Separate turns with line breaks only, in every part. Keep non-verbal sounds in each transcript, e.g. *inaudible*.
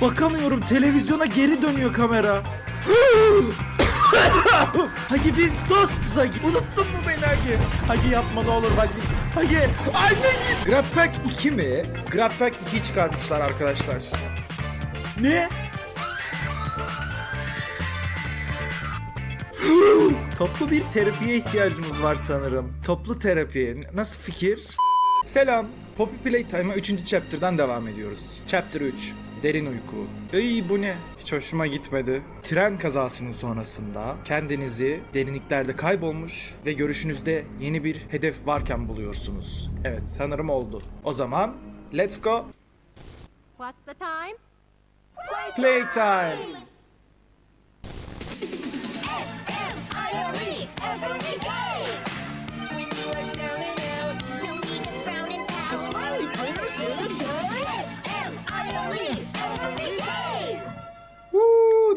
Bakamıyorum televizyona geri dönüyor kamera. *coughs* Hagi biz dostuz Hagi. Unuttun mu beni Hagi? Hagi yapma ne olur Hagi. Hagi anneciğim. Grab Pack 2 mi? Grab Pack 2 çıkarmışlar arkadaşlar. Ne? *gasps* Toplu bir terapiye ihtiyacımız var sanırım. Toplu terapi. Nasıl fikir? Selam. Poppy Playtime'a 3. chapter'dan devam ediyoruz. Chapter 3. Derin uyku. Ey bu ne? Hiç hoşuma gitmedi. Tren kazasının sonrasında kendinizi derinliklerde kaybolmuş ve görüşünüzde yeni bir hedef varken buluyorsunuz. Evet sanırım oldu. O zaman let's go
What's the time?
playtime.
S-M-I-L-E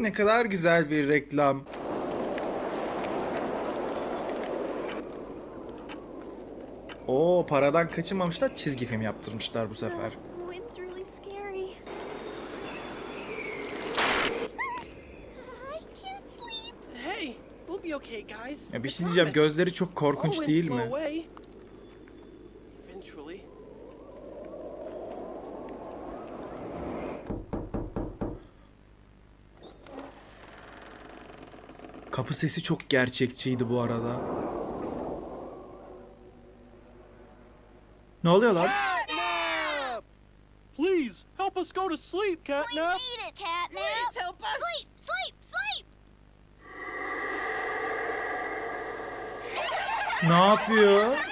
Ne kadar güzel bir reklam. Oo paradan kaçınmamışlar çizgi film yaptırmışlar bu sefer. Ya bir şey diyeceğim gözleri çok korkunç değil mi? Kapı sesi çok gerçekçiydi bu arada. Ne oluyor lan?
Catnap! Please help us go to sleep, Catnap.
need it, Catnap.
Please help us.
Sleep, sleep, sleep.
Ne yapıyor?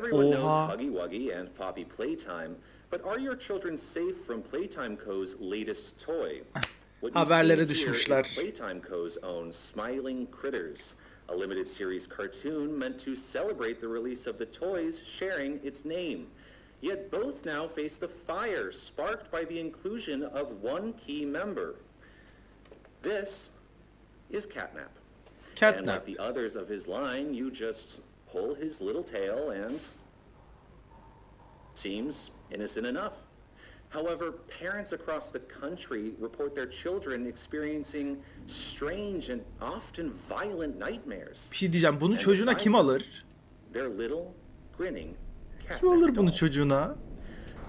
Everyone
Oha.
knows Huggy Wuggy and Poppy Playtime, but are your children safe from Playtime Co.'s latest toy? *laughs* What
Haberlere
see here is
düşmüşler.
Playtime Co.'s own Smiling Critters, a limited series cartoon meant to celebrate the release of the toys sharing its name. Yet both now face the fire sparked by the inclusion of one key member. This is Catnap. And
Catnap.
like the others of his line, you just pull his little tail and seems innocent enough. However, parents across the country report their children experiencing strange and often violent nightmares.
Bir şey diyeceğim bunu çocuğuna kim alır?
Their little grinning cat.
Kim alır bunu çocuğuna?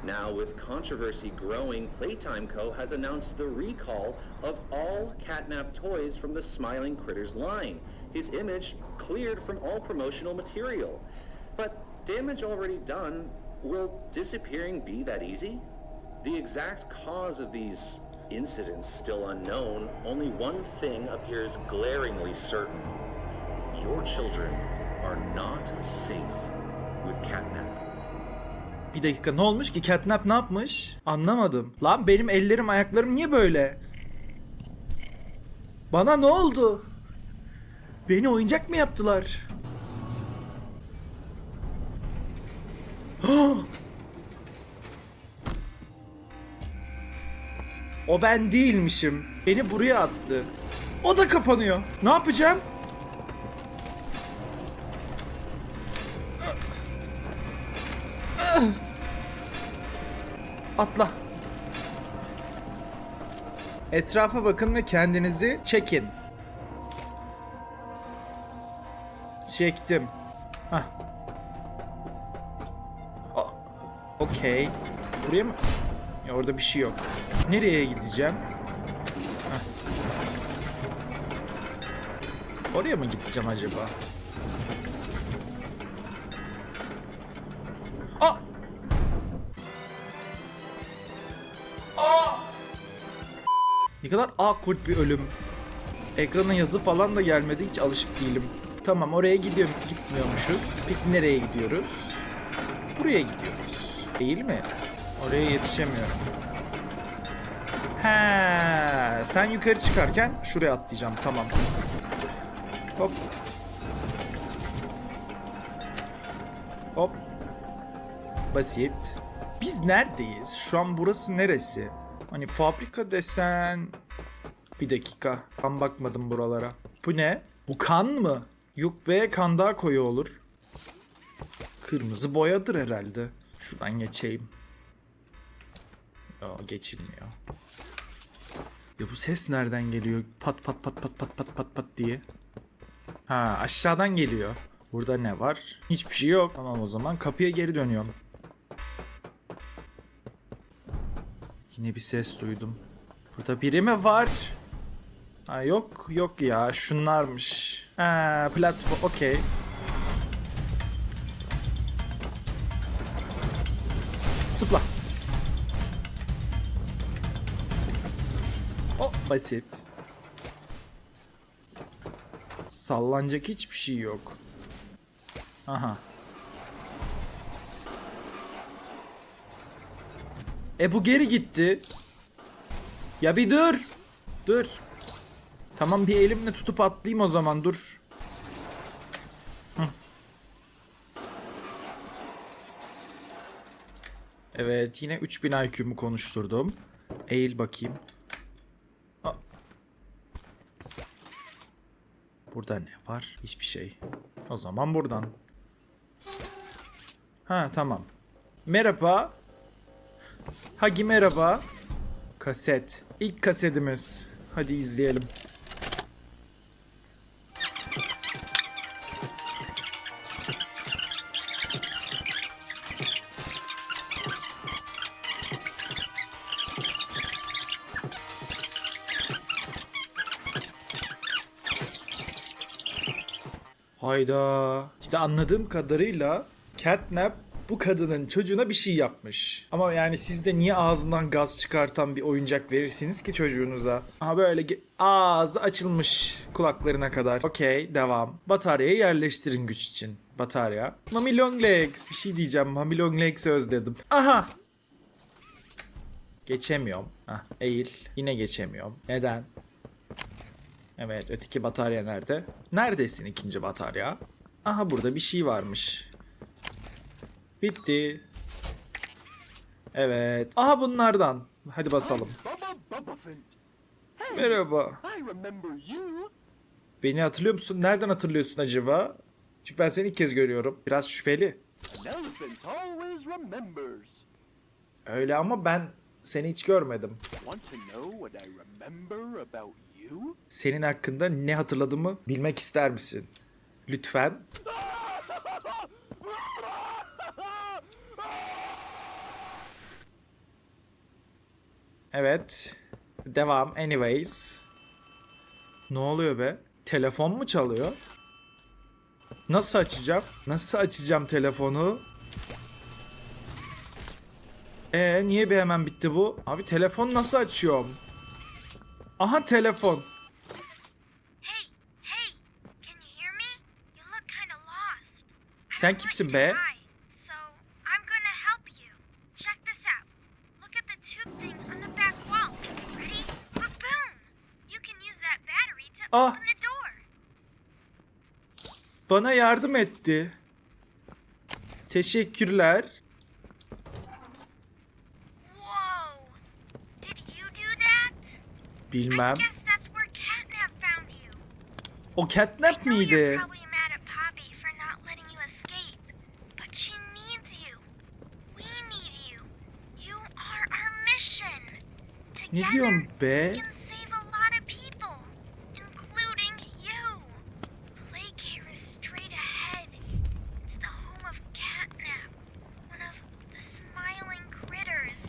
Now, with controversy growing, Playtime Co. has announced the recall of all catnap toys from the Smiling Critters line. His image cleared from all promotional material. But damage already done, will disappearing be that easy? The exact cause of these incidents still unknown, only one thing appears glaringly certain. Your children are not safe with catnap.
Bir dakika ne olmuş ki? Catnap ne yapmış? Anlamadım. Lan benim ellerim ayaklarım niye böyle? Bana ne oldu? Beni oyuncak mı yaptılar? *gasps* o ben değilmişim. Beni buraya attı. O da kapanıyor. Ne yapacağım? *gasps* Atla. Etrafa bakın ve kendinizi çekin. Çektim. Hah. Okey. Buraya mı? Ya orada bir şey yok. Nereye gideceğim? Hah. Oraya mı gideceğim acaba? Aa! Ne kadar awkward bir ölüm. Ekrana yazı falan da gelmedi. Hiç alışık değilim. Tamam oraya gidiyorum. Gitmiyormuşuz. Peki nereye gidiyoruz? Buraya gidiyoruz. Değil mi? Oraya yetişemiyorum. He, sen yukarı çıkarken şuraya atlayacağım. Tamam. Hop. Hop. Basit. Biz neredeyiz? Şu an burası neresi? Hani fabrika desen... Bir dakika. Ben bakmadım buralara. Bu ne? Bu kan mı? Yok be kan daha koyu olur. Kırmızı boyadır herhalde. Şuradan geçeyim. Yo geçilmiyor. Ya bu ses nereden geliyor? Pat pat pat pat pat pat pat pat diye. Ha aşağıdan geliyor. Burada ne var? Hiçbir şey yok. Tamam o zaman kapıya geri dönüyorum. Yine bir ses duydum. Burada biri mi var? Ha yok yok ya şunlarmış. Ha platform okey. Zıpla. O basit. Sallanacak hiçbir şey yok. Aha. E bu geri gitti. Ya bir dur. Dur. Tamam bir elimle tutup atlayayım o zaman dur. Evet yine 3000 IQ'mu konuşturdum. Eğil bakayım. Aa. Burada ne var? Hiçbir şey. O zaman buradan. Ha tamam. Merhaba. Hagi merhaba. Kaset. İlk kasetimiz. Hadi izleyelim. Hayda. İşte anladığım kadarıyla Catnap bu kadının çocuğuna bir şey yapmış. Ama yani siz de niye ağzından gaz çıkartan bir oyuncak verirsiniz ki çocuğunuza? Aha böyle ağzı açılmış kulaklarına kadar. Okey devam. Bataryayı yerleştirin güç için. Batarya. Mami Long Legs. Bir şey diyeceğim. Mami Long Legs'i özledim. Aha. Geçemiyorum. Hah, eğil. Yine geçemiyorum. Neden? Evet öteki batarya nerede? Neredesin ikinci batarya? Aha burada bir şey varmış. Bitti. Evet. Aha bunlardan. Hadi basalım. Merhaba. Beni hatırlıyor musun? Nereden hatırlıyorsun acaba? Çünkü ben seni ilk kez görüyorum. Biraz şüpheli. Öyle ama ben seni hiç görmedim. Senin hakkında ne hatırladığımı bilmek ister misin? Lütfen. Evet. Devam. Anyways. Ne oluyor be? Telefon mu çalıyor? Nasıl açacağım? Nasıl açacağım telefonu? Ee niye bir hemen bitti bu? Abi telefon nasıl açıyorum? Aha telefon. Sen kimsin be?
your eye, So, I'm gonna You. Are our mission.
Ne diyorsun be?
we can save a lot of people, including you. Plague is straight ahead. It's the home of Catnap, one of the smiling critters.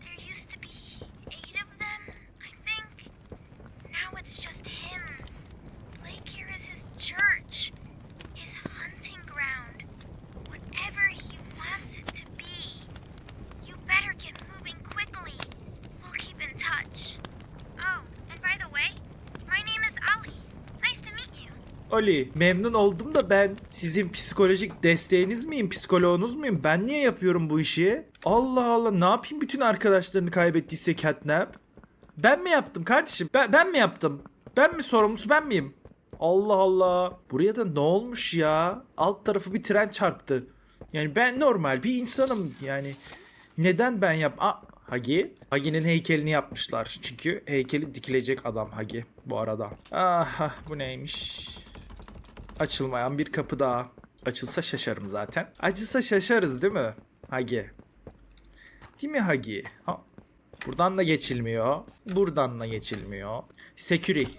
There used to be eight of them, I think. Now it's just him. Lake here is his church, his hunting ground, whatever he wants it to be. You better get moving quickly. We'll keep in touch. Oh, and by the way, my name is Ali. Nice to meet
Oli memnun oldum da ben sizin psikolojik desteğiniz miyim? Psikoloğunuz muyum? Ben niye yapıyorum bu işi? Allah Allah ne yapayım bütün arkadaşlarını kaybettiyse Catnap? Ben mi yaptım kardeşim? Ben, ben mi yaptım? Ben mi sorumlusu ben miyim? Allah Allah. Buraya da ne olmuş ya? Alt tarafı bir tren çarptı. Yani ben normal bir insanım yani. Neden ben yap... Aa, Hagi. Hagi'nin heykelini yapmışlar. Çünkü heykeli dikilecek adam Hagi bu arada. Aha bu neymiş? Açılmayan bir kapı daha. Açılsa şaşarım zaten. Açılsa şaşarız değil mi? Hagi. Değil mi Hagi? Ha. Buradan da geçilmiyor. Buradan da geçilmiyor. Security.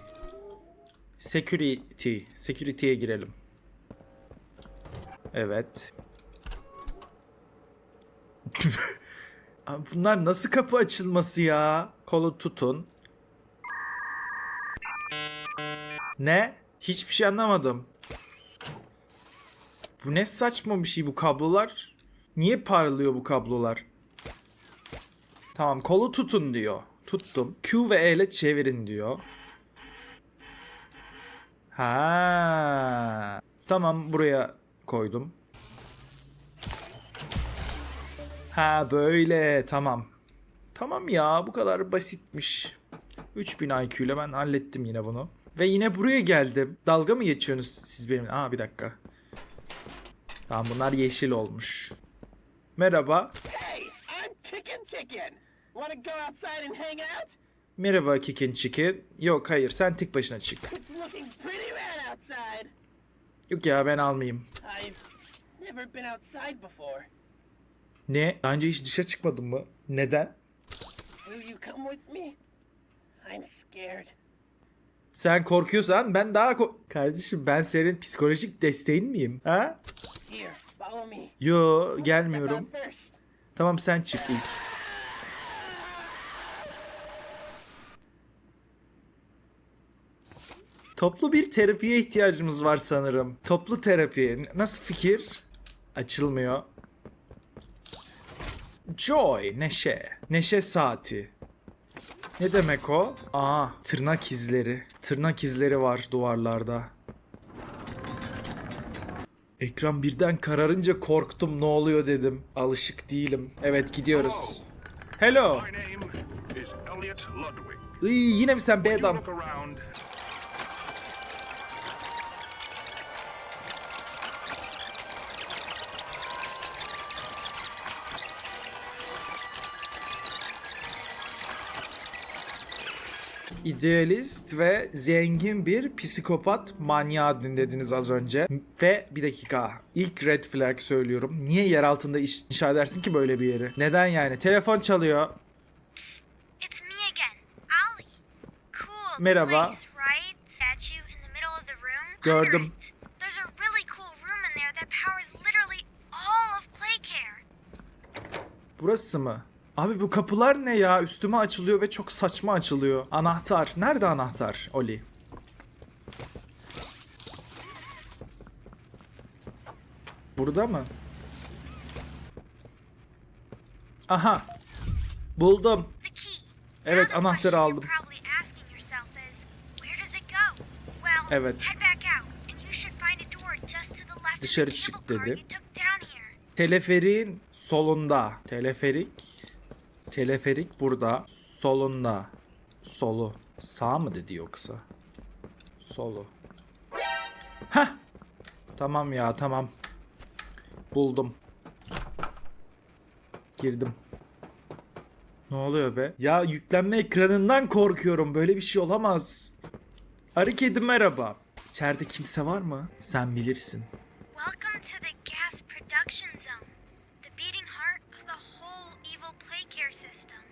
Security. Security'ye girelim. Evet. *laughs* Bunlar nasıl kapı açılması ya? Kolu tutun. Ne? Hiçbir şey anlamadım. Bu ne saçma bir şey bu kablolar? Niye parlıyor bu kablolar? Tamam kolu tutun diyor. Tuttum. Q ve E ile çevirin diyor. Ha. Tamam buraya koydum. Ha böyle tamam. Tamam ya bu kadar basitmiş. 3000 IQ ile ben hallettim yine bunu. Ve yine buraya geldim. Dalga mı geçiyorsunuz siz benimle? Aa bir dakika. Tamam bunlar yeşil olmuş. Merhaba.
Hey, I'm Chicken Chicken. Want to go outside and hang out?
Merhaba Kikin Chicken. Yok hayır sen tek başına çık.
It's looking pretty rad outside.
Yok ya ben almayayım.
I've never been outside before.
Ne? Daha önce hiç dışarı çıkmadın mı? Neden?
Will you come with me? I'm scared.
Sen korkuyorsan ben daha ko- Kardeşim ben senin psikolojik desteğin miyim? Ha? Yo gelmiyorum. Tamam sen çık ilk. Toplu bir terapiye ihtiyacımız var sanırım. Toplu terapi. Nasıl fikir? Açılmıyor. Joy, neşe. Neşe saati. Ne demek o? Aa, tırnak izleri. Tırnak izleri var duvarlarda. Ekran birden kararınca korktum ne oluyor dedim. Alışık değilim. Evet gidiyoruz. Hello.
My name is Elliot Ludwig.
Iy, yine mi sen be adam? İdealist ve zengin bir psikopat manyağı dinlediniz az önce. Ve bir dakika. İlk red flag söylüyorum. Niye yer altında iş, inşa edersin ki böyle bir yeri? Neden yani? Telefon çalıyor.
It's me again, Ollie. Cool
Merhaba.
place, right?
Gördüm. Burası mı? Abi bu kapılar ne ya? Üstüme açılıyor ve çok saçma açılıyor. Anahtar. Nerede anahtar Oli? Burada mı? Aha. Buldum. Evet, anahtarı aldım. Evet. Dışarı çık dedi. Teleferiğin solunda. Teleferik. Teleferik burada. Solunda. Solu. Sağ mı dedi yoksa? Solu. Hah. Tamam ya tamam. Buldum. Girdim. Ne oluyor be? Ya yüklenme ekranından korkuyorum. Böyle bir şey olamaz. Arı kedi merhaba. İçeride kimse var mı? Sen bilirsin.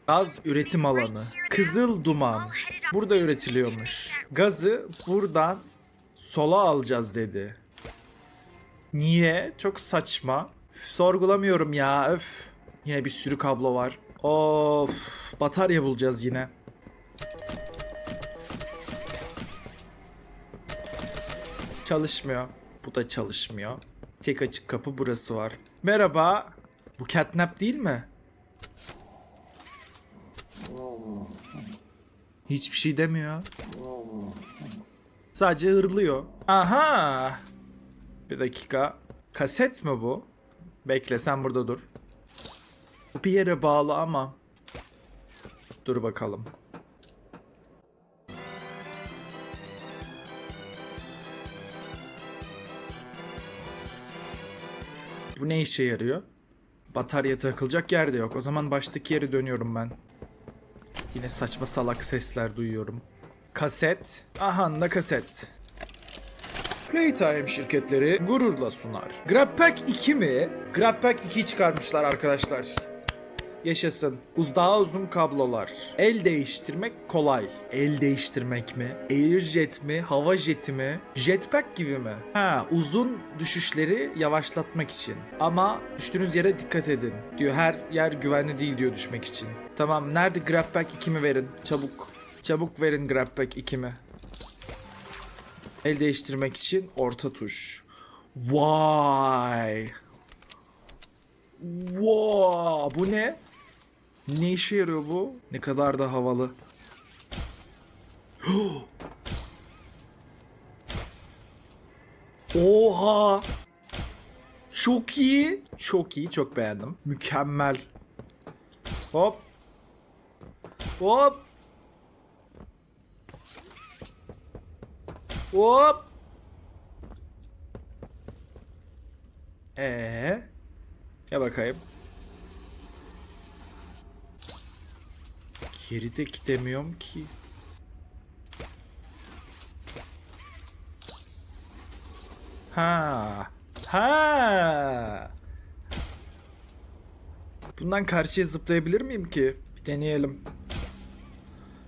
Gaz üretim alanı. Kızıl duman. Burada üretiliyormuş. Gazı buradan sola alacağız dedi. Niye? Çok saçma. Sorgulamıyorum ya. Öf. Yine bir sürü kablo var. Of. Batarya bulacağız yine. Çalışmıyor. Bu da çalışmıyor. Tek açık kapı burası var. Merhaba. Bu catnap değil mi? Hiçbir şey demiyor. Sadece hırlıyor. Aha! Bir dakika. Kaset mi bu? Bekle sen burada dur. Bir yere bağlı ama. Dur bakalım. Bu ne işe yarıyor? Batarya takılacak yer de yok. O zaman baştaki yere dönüyorum ben. Yine saçma salak sesler duyuyorum. Kaset. Aha da kaset. Playtime şirketleri gururla sunar. Grabpack 2 mi? Grabpack 2 çıkarmışlar arkadaşlar. Yaşasın. Uz daha uzun kablolar. El değiştirmek kolay. El değiştirmek mi? Airjet mi? Hava jeti mi? Jetpack gibi mi? Ha, uzun düşüşleri yavaşlatmak için. Ama düştüğünüz yere dikkat edin. Diyor her yer güvenli değil diyor düşmek için. Tamam nerede Grabpack 2 mi verin? Çabuk. Çabuk verin Grabpack 2 mi? El değiştirmek için orta tuş. Vay. Wow, bu ne? Ne işe yarıyor bu? Ne kadar da havalı. *gasps* Oha! Çok iyi. Çok iyi, çok beğendim. Mükemmel. Hop. Hop. Hop. Ee, ya bakayım. Geri de gidemiyorum ki. Ha. Ha. Bundan karşıya zıplayabilir miyim ki? Bir deneyelim.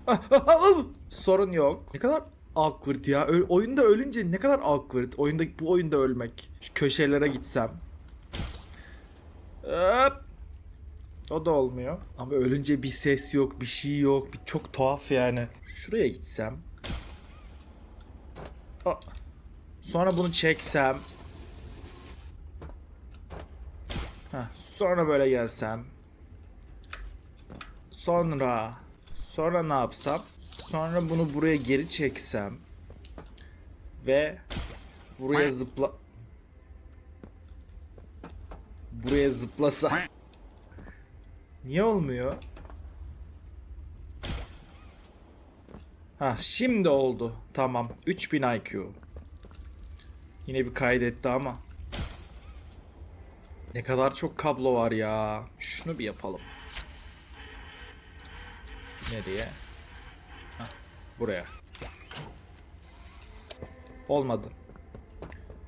Ah, ah, ah! Sorun yok. Ne kadar awkward ya. Ö- oyunda ölünce ne kadar awkward. Oyunda bu oyunda ölmek. Şu köşelere gitsem. Hop. O da olmuyor. Ama ölünce bir ses yok, bir şey yok. Bir çok tuhaf yani. Şuraya gitsem. Sonra bunu çeksem. Sonra böyle gelsem. Sonra sonra ne yapsam? Sonra bunu buraya geri çeksem. Ve buraya zıpla Buraya zıplasam. Niye olmuyor? Ha şimdi oldu. Tamam. 3000 IQ. Yine bir kaydetti ama. Ne kadar çok kablo var ya. Şunu bir yapalım. Nereye? Hah, buraya. Olmadı.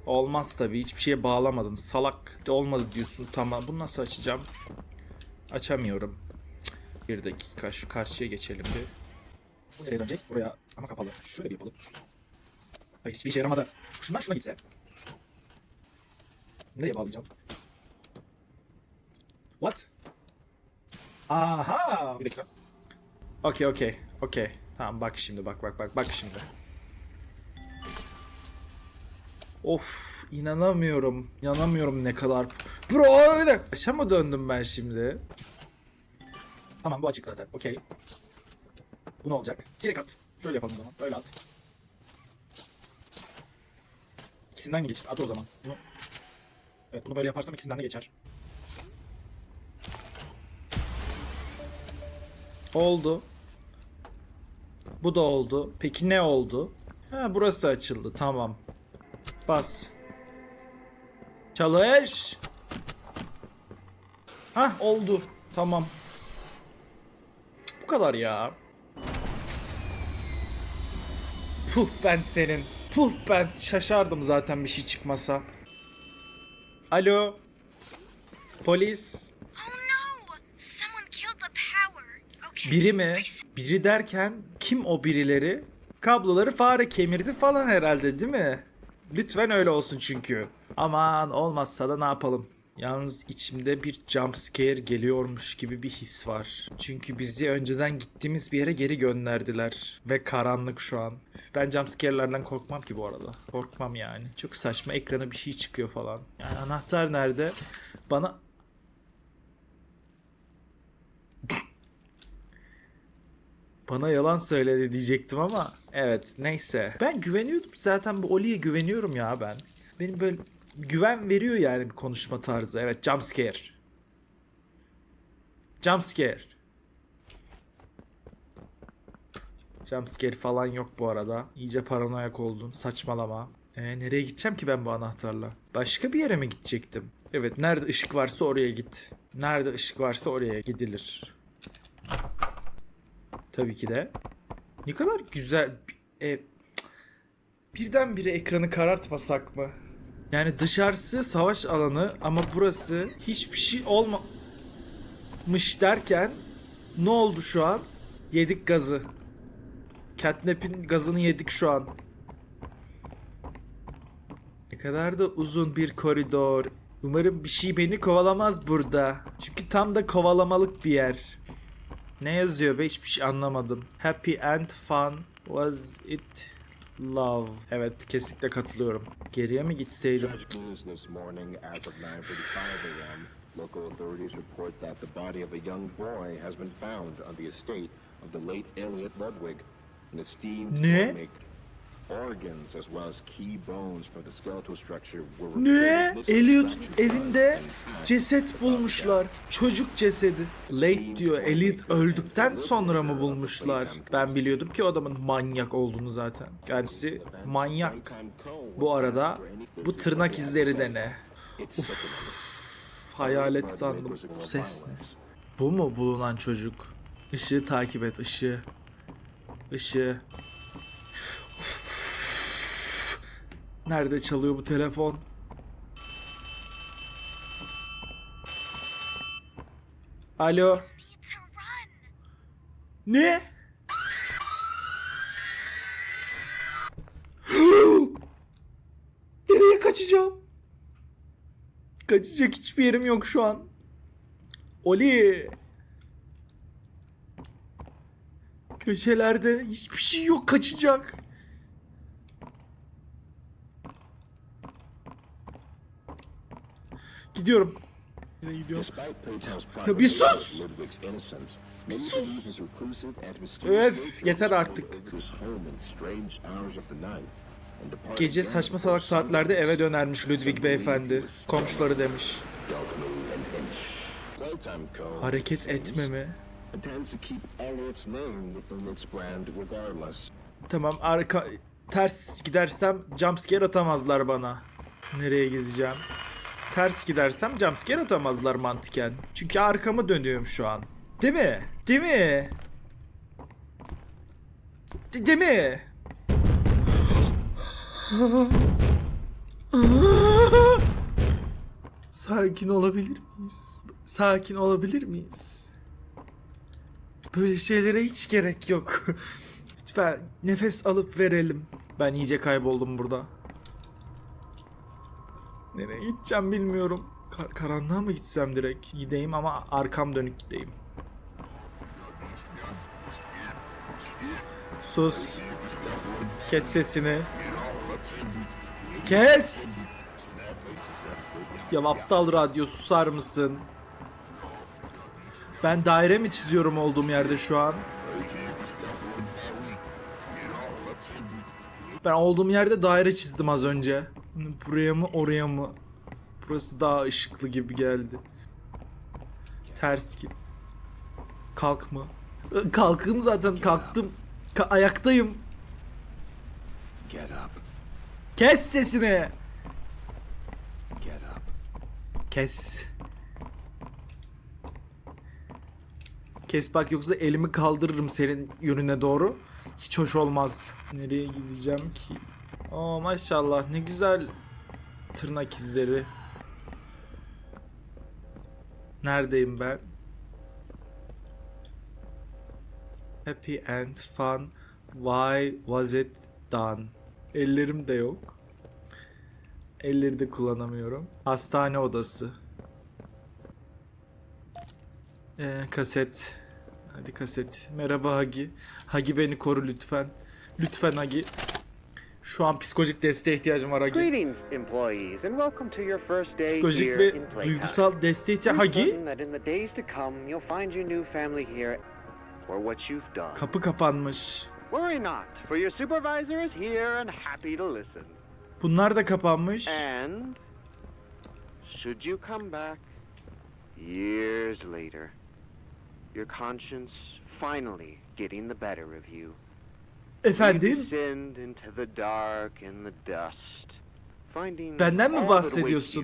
Olmaz tabii. Hiçbir şeye bağlamadın. Salak. Olmadı diyorsun. Tamam. Bunu nasıl açacağım? Açamıyorum. Bir dakika. Şu karşıya geçelim bir. Bu nereye dönecek? Buraya. Ama kapalı. Şöyle bir yapalım. Hayır hiçbir işe yaramadı. Şundan şuna gitse. Nereye bağlayacağım? What? Aha! Bir dakika. Okey okey. Okey. Tamam bak şimdi bak bak bak bak şimdi. Of inanamıyorum. İnanamıyorum ne kadar. Bro bir dakika. Başa mı döndüm ben şimdi? Tamam bu açık zaten. Okey. Bu ne olacak? Direkt at. Şöyle yapalım o zaman. Böyle at. İkisinden geçer? At o zaman. Bunu... Evet bunu böyle yaparsam ikisinden de geçer. Oldu. Bu da oldu. Peki ne oldu? Ha burası açıldı. Tamam. Bas. Çalış. Hah oldu. Tamam. Bu kadar ya. Puh ben senin. Puh ben şaşardım zaten bir şey çıkmasa. Alo. Polis.
Oh.
Biri mi? Biri derken kim o birileri? Kabloları fare kemirdi falan herhalde değil mi? Lütfen öyle olsun çünkü. Aman olmazsa da ne yapalım? Yalnız içimde bir jump scare geliyormuş gibi bir his var. Çünkü bizi önceden gittiğimiz bir yere geri gönderdiler. Ve karanlık şu an. Üf, Ben jump scare'lerden korkmam ki bu arada. Korkmam yani. Çok saçma ekrana bir şey çıkıyor falan. Yani anahtar nerede? Bana Bana yalan söyledi diyecektim ama evet neyse. Ben güveniyordum zaten bu Oli'ye güveniyorum ya ben. Benim böyle güven veriyor yani bir konuşma tarzı. Evet jump scare. Jump scare. Jump scare falan yok bu arada. İyice paranoyak oldun. Saçmalama. E, nereye gideceğim ki ben bu anahtarla? Başka bir yere mi gidecektim? Evet nerede ışık varsa oraya git. Nerede ışık varsa oraya gidilir. Tabii ki de. Ne kadar güzel. E, birdenbire ekranı karartmasak mı? Yani dışarısı savaş alanı ama burası hiçbir şey olmamış derken ne oldu şu an? Yedik gazı. Catnap'in gazını yedik şu an. Ne kadar da uzun bir koridor. Umarım bir şey beni kovalamaz burada. Çünkü tam da kovalamalık bir yer. Ne yazıyor be hiçbir şey anlamadım. Happy and fun was it love. Evet kesinlikle katılıyorum. Geriye mi gitseydim?
Tragic news this morning as of 9:45 a.m. Local authorities report that the body of a young boy has been found on the estate of the late Elliot Ludwig, an esteemed
Ne?
Organs as well as key bones from the skeletal structure were
Ne? Elliot'un evinde ceset bulmuşlar. Çocuk cesedi. Late diyor. Elliot öldükten sonra mı bulmuşlar? Ben biliyordum ki o adamın manyak olduğunu zaten. Kendisi manyak. Bu arada bu tırnak izleri de ne?
An
Hayalet sandım. Bu ses ne? Bu mu bulunan çocuk? Işığı takip et ışığı. Işığı. Nerede çalıyor bu telefon? Alo. Ne? *gasps* Nereye kaçacağım? Kaçacak hiçbir yerim yok şu an. Oli. Köşelerde hiçbir şey yok kaçacak. Gidiyorum. Nereye gidiyorum? Ya bir sus!
many
sus! Evet, yeter artık. Gece saçma salak saatlerde eve dönermiş Ludwig beyefendi. Komşuları demiş. Hareket etme mi? Tamam arka ters gidersem jumpscare atamazlar bana. Nereye gideceğim? Ters gidersem jumpscare atamazlar mantıken. Çünkü arkamı dönüyorum şu an. Değil mi? Değil mi? De- değil mi? Sakin olabilir miyiz? Sakin olabilir miyiz? Böyle şeylere hiç gerek yok. *laughs* Lütfen nefes alıp verelim. Ben iyice kayboldum burada. Nereye gideceğim bilmiyorum. Kar- karanlığa mı gitsem direkt? Gideyim ama arkam dönük gideyim. Sus. Kes sesini. Kes! Ya aptal radyo susar mısın? Ben daire mi çiziyorum olduğum yerde şu an? Ben olduğum yerde daire çizdim az önce. Buraya mı oraya mı? Burası daha ışıklı gibi geldi. Ters git. Kalk mı? Kalkım zaten kalktım. Ka- ayaktayım.
Get up,
Kes sesini.
get up.
Kes. Kes bak yoksa elimi kaldırırım senin yönüne doğru. Hiç hoş olmaz. Nereye gideceğim ki? Oo maşallah ne güzel tırnak izleri. Neredeyim ben? Happy and fun. Why was it done? Ellerim de yok. Elleri de kullanamıyorum. Hastane odası. Ee, kaset. Hadi kaset. Merhaba Hagi. Hagi beni koru lütfen. Lütfen Hagi. Şu an psikolojik desteğe ihtiyacım var Hagi. Psikolojik ve duygusal desteğe Hagi? Kapı kapanmış. Bunlar da kapanmış.
Should you come back years later, your conscience finally getting the better of you,
Efendim? Benden mi bahsediyorsun?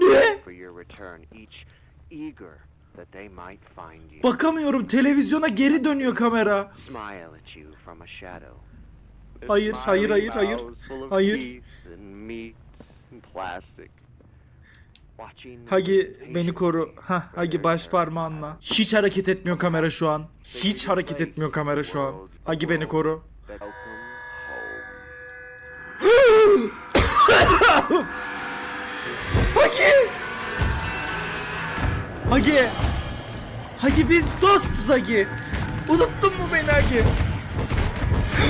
Ne? Bakamıyorum televizyona geri dönüyor kamera. Hayır, hayır, hayır, hayır. Hayır. Hagi beni koru. Ha Hagi baş parmağınla. Hiç hareket etmiyor kamera şu an. Hiç hareket etmiyor kamera şu an. Hagi beni koru. Hagi! Hagi! Hagi biz dostuz Hagi. Unuttun mu beni Hagi?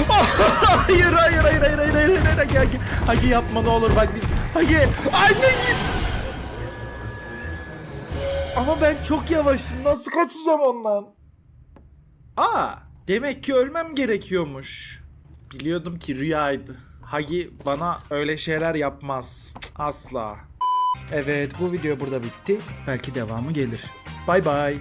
hayır hayır hayır hayır hayır hayır hayır Hagi Hagi Hagi yapma ne olur bak biz Hagi anneciğim Ama ben çok yavaşım. Nasıl kaçacağım ondan? Aa demek ki ölmem gerekiyormuş. Biliyordum ki rüyaydı. Hagi bana öyle şeyler yapmaz. Asla. Evet bu video burada bitti. Belki devamı gelir. Bay bay